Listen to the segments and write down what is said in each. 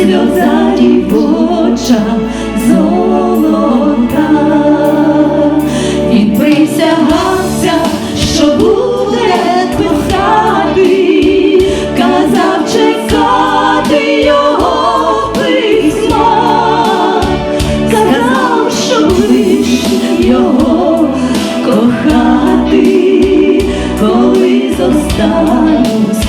сльоза дівоча золота. Він присягався, що буде кохати, казав чекати його письма, казав, що будеш його кохати, коли зостанусь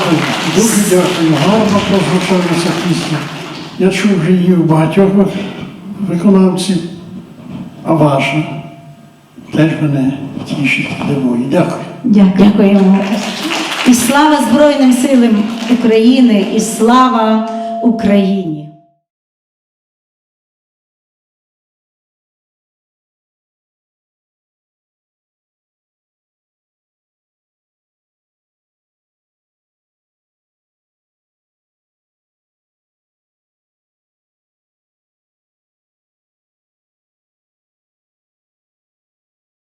Дякую, дуже дякую. Гарно прозвучалася пісня. Я чув вже її у багатьох виконавців, а ваша теж мене тішить, дивує. Дякую. Дякуємо. І слава Збройним силам України, і слава Україні.